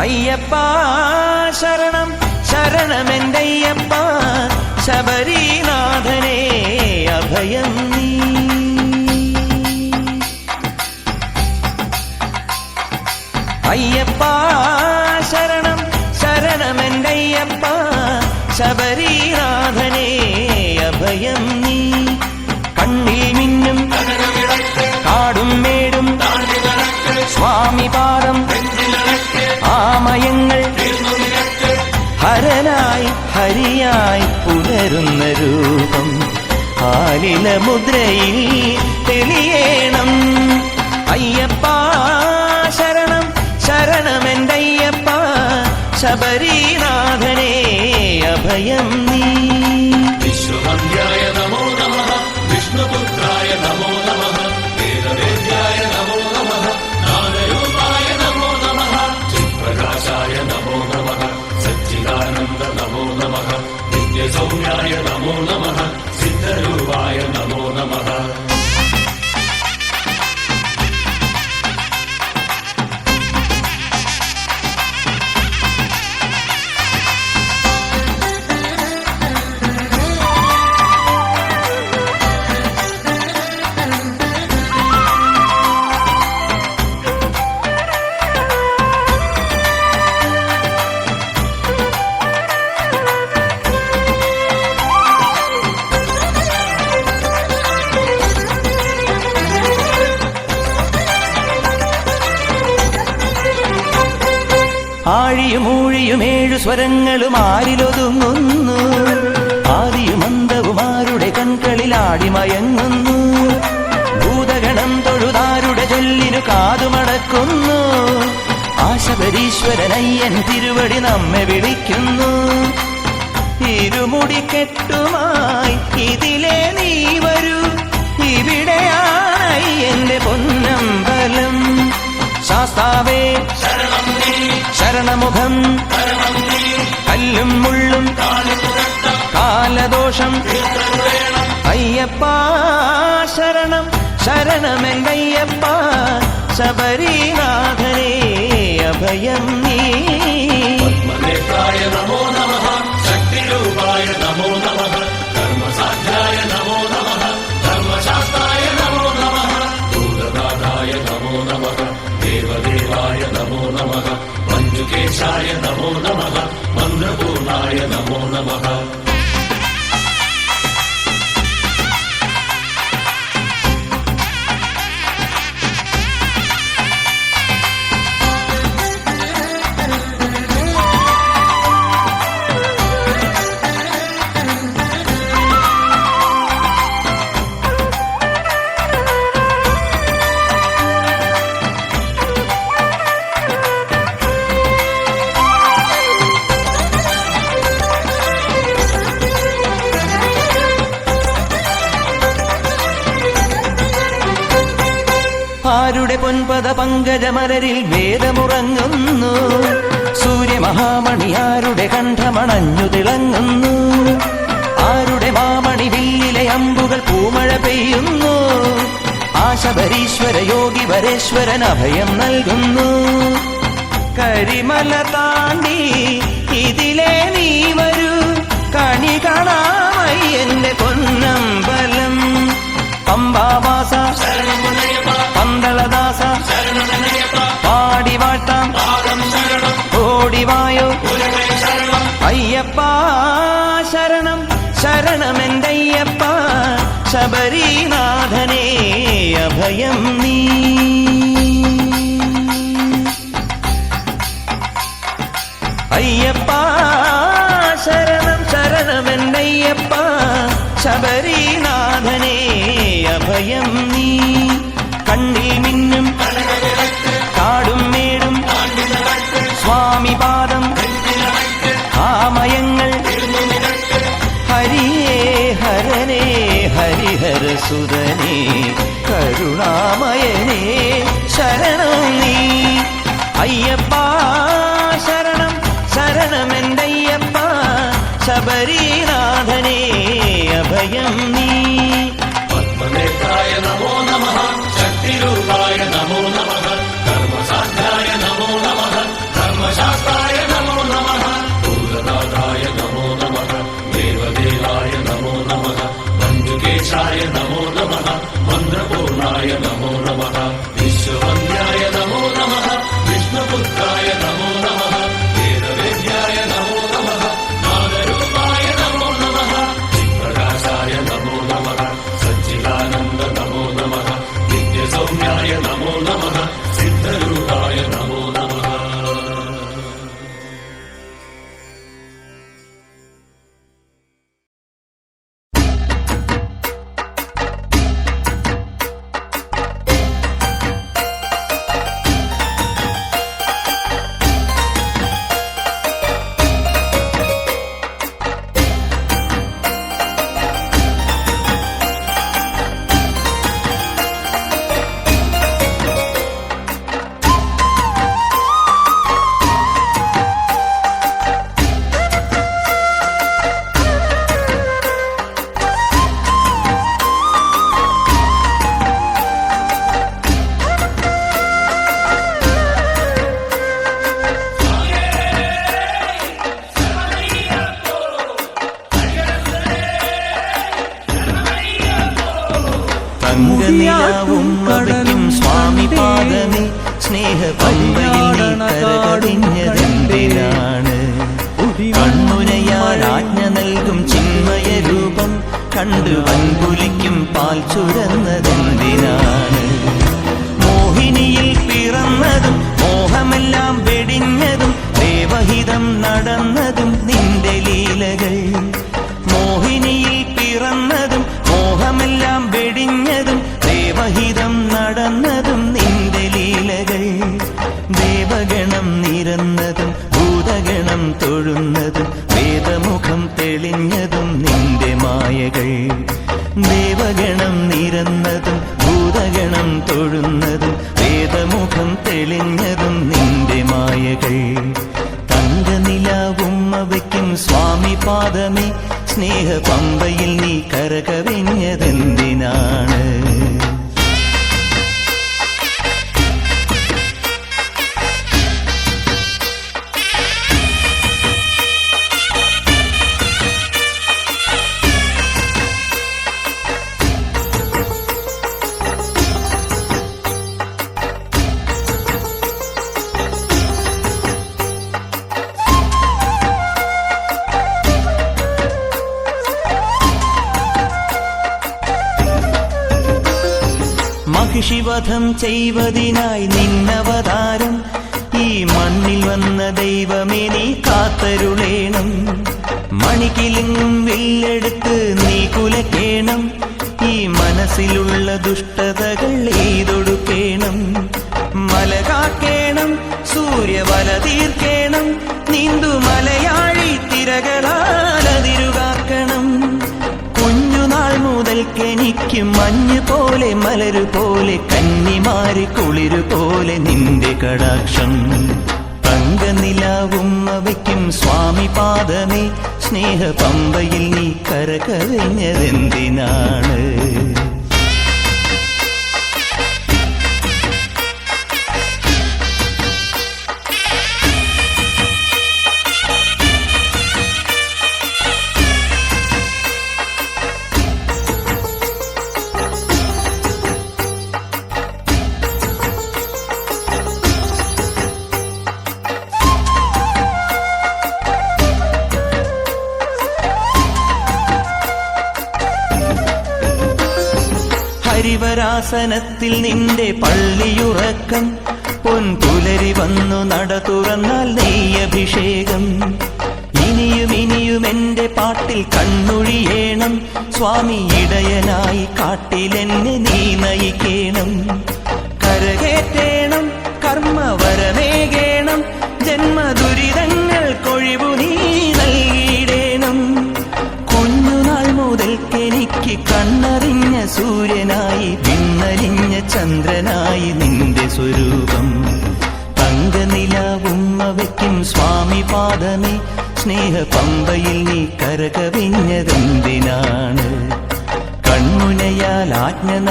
അയ്യപ്പ ശരണം ശരണമെന്തയ്യപ്പ ശബരീനാഥനെ അഭയം നീ അയ്യപ്പ ശരണം ശരണമെന്തയ്യപ്പ ശബരീനാഥനെ അഭയം നീ കണ്ണിൽ മിന്നും കാടും മേടും സ്വാമി പാദം ആമയങ്ങൾ ഹരനായി ഹരിയായി പുലരുന്ന രൂപം ആലില മുദ്രയിൽ തെളിയേണം. അയ്യപ്പ ശരണം ശരണമെന്തയ്യപ്പ ശബരീനാഥനെ അഭയം നീ. വിശ്വവന്ദ്യായ നമോ നമ വിഷ്ണുപുത്രായ നമോ നമ. സച്ചിദാനന്ദ നമോ നമ നിത്യസൗമ്യായ നമോ ആഴിയും ഊഴിയും ഏഴു സ്വരങ്ങളും ആരിലൊതുങ്ങുന്നു. ആദിയും അന്തവും ആരുടെ കൺകളിൽ ആടിമയങ്ങുന്നു ഭൂതഗണം തൊഴുതാരുടെ ചൊല്ലിനു കാതുമടക്കുന്നു ആശബരീശ്വരനയ്യൻ തിരുവടി നമ്മെ വിളിക്കുന്നു. ഇരുമുടി കെട്ടുമായി ഇതിലെ നീ വരൂ. ഇവിടെയായി എന്റെ പൊന്നമ്പലം. ശാസ്താവേ ശരണമുഖം കല്ലും മുള്ളും. കാലദോഷം. അയ്യപ്പ ശരണം. ശരണമെങ്കയ്യപ്പ ശബരീനാഥനെ അഭയം നീ. നമോ നമ. നമോ നമ. നമോ നമ. ദേവദേവായ നമോ നമ. മഞ്ജുകേശായ നമോ നമ മന്ത്രപൂർണായ നമോ ആരുടെ പൊൻപത പങ്കജമലരിൽ വേദമുറങ്ങുന്നു സൂര്യമഹാമണി ആരുടെ കണ്ഠമണഞ്ഞു തിളങ്ങുന്നു. ആരുടെ മാമണി വില്ലിലെ അമ്പുകൾ പൂമഴ പെയ്യുന്നു? ആശബരീശ്വര യോഗി വരേശ്വരൻ അഭയം നൽകുന്നു. കരിമല താണ്ടി ഇതിലെ നീ വരൂ. കണി കാണാമായി എന്റെ പൊന്നമ്പലം. പമ്പാവാസ ശരണം ശരണമെന്തയ്യപ്പ ശബരീനാഥനെ അഭ അഭയം നീ അയ്യപ്പ ശരണം ശരണമെന്നയ്യപ്പ മന്ത്രപൂർണായ നമോ നമഃ മായകൾ തങ്കനിലാവും അവയ്ക്കും സ്വാമി പാദമേ സ്നേഹ പമ്പയിൽ നീ കരകവിഞ്ഞതെന്തിനാണ്? മഹിഷിവധം ചെയ്വതിനായി നിന്നവതാരം. ഈ മണ്ണിൽ വന്ന ദൈവമേ നീ കാത്തരുളേണം. മണിക്കിലിങ്ങും വില്ലെടുത്ത് നീ കുലക്കേണം. ഈ മനസ്സിലുള്ള ദുഷ്ടതകൾ എയ്തൊടുക്കേണം മല കാക്കേണം സൂര്യവല തീർക്കേണം. നീന്തു മലയാളി തിരകളാലതിരുകാക്കണം കുഞ്ഞുനാൾ മുതൽക്കെനിക്ക് മഞ്ഞ് പോലെ മലരു പോലെ കന്നിമാരി കുളിരു പോലെ നിന്റെ കടാക്ഷം. തങ്കനിലാവും അവയ്ക്കും സ്വാമി പാദമേ സ്നേഹ പമ്പയിൽ നീ കരകവിഞ്ഞതെന്തിനാണ് മകരിവരാസനത്തിൽ നിന്റെ പള്ളിയുറക്കം. പൊൻപുലരി വന്നു നട തുറന്നാൽ നെയ്യഭിഷേകം. ഇനിയും ഇനിയും എന്റെ പാട്ടിൽ കണ്ണൊഴിയേണം. സ്വാമി ഇടയനായി കാട്ടിലെന്നെ നീ നയിക്കേണം. കരകേറ്റേണം കർമ്മവരമേകേണം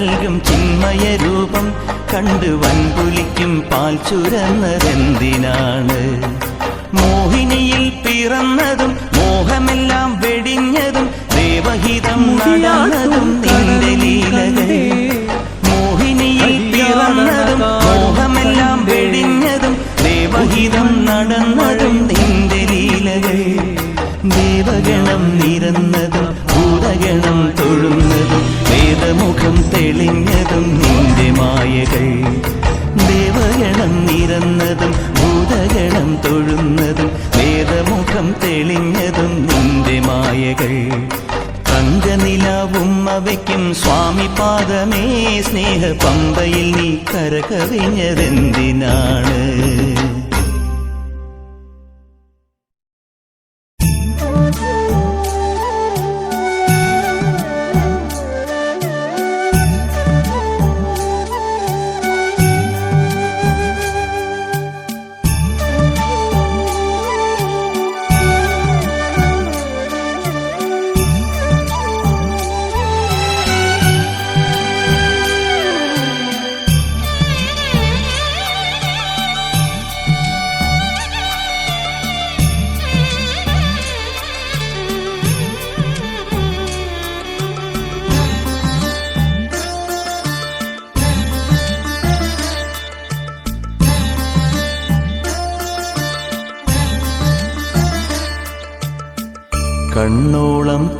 നൽകും ചിന്മയ രൂപം കണ്ടു വൻപുലിക്കും പാൽ ചുരന്നതെന്തിനാണ്? മോഹിനിയിൽ പിറന്നതും മോഹമെല്ലാം വെടിഞ്ഞതും ദേവഹിതം നടന്നതും നിന്റെ ലീലകൾ. മോഹിനിയിൽ പിറന്നതും മോഹമെല്ലാം വെടിഞ്ഞതും ദേവഹിതം നടന്നതും നിന്റെ ലീലകൾ. ദേവഗണം നിരന്നതും തെളിഞ്ഞതും നിന്റെ മായകൾ. ദേവഗണം നിരന്നതും ഭൂതഗണം തൊഴുന്നതും വേദമുഖം തെളിഞ്ഞതും നിന്റെ മായകൾ. തങ്കനിലാവും അവയ്ക്കും സ്വാമി പാദമേ സ്നേഹ പമ്പയിൽ നീ കരകവിഞ്ഞതെന്തിനാണ്?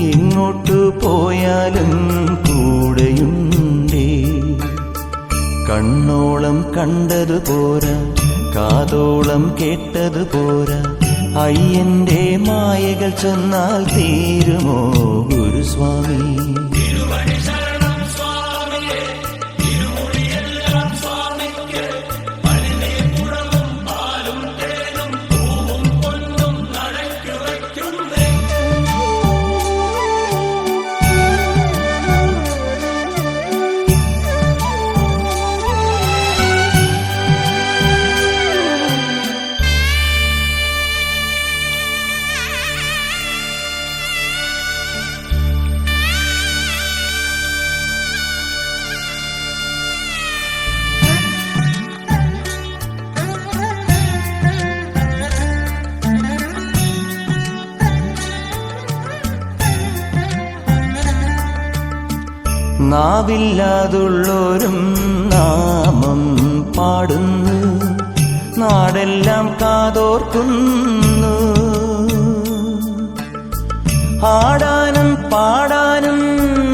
എങ്ങോട്ടു പോയാലും കൂടെയുണ്ടേ. കണ്ണോളം കണ്ടത് പോരാ കാതോളം കേട്ടത് പോരാ. അയ്യന്റെ മായകൾ ചെന്നാൽ തീരുമോ ഗുരുസ്വാമി? നാവില്ലാതുള്ളോരും നാമം പാടുന്നു. നാടെല്ലാം കാതോർക്കുന്നു. ആടാനും പാടാനും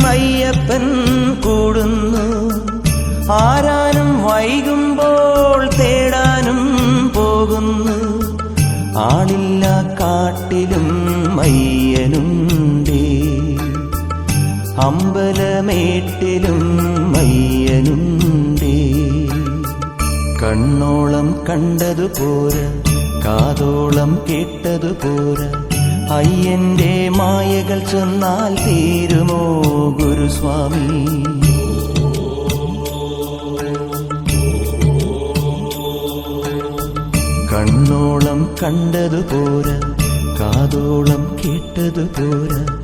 അയ്യപ്പൻ കൂടുന്നു. ആരാനും വൈകുമ്പോൾ തേടാനും പോകുന്നു. ആളില്ല കാട്ടിലും മയ്യനുണ്ടേ അമ്പലമേട്ടിലും മയ്യനുണ്ടേ. കണ്ണോളം കണ്ടതു പോരാ കാതോളം കേട്ടതു പോരാ. അയ്യന്റെ മായകൾ ചെന്നാൽ തീരുമോ ഗുരുസ്വാമി? കണ്ണോളം കണ്ടതു പോരാ കാതോളം കേട്ടതു പോരാ.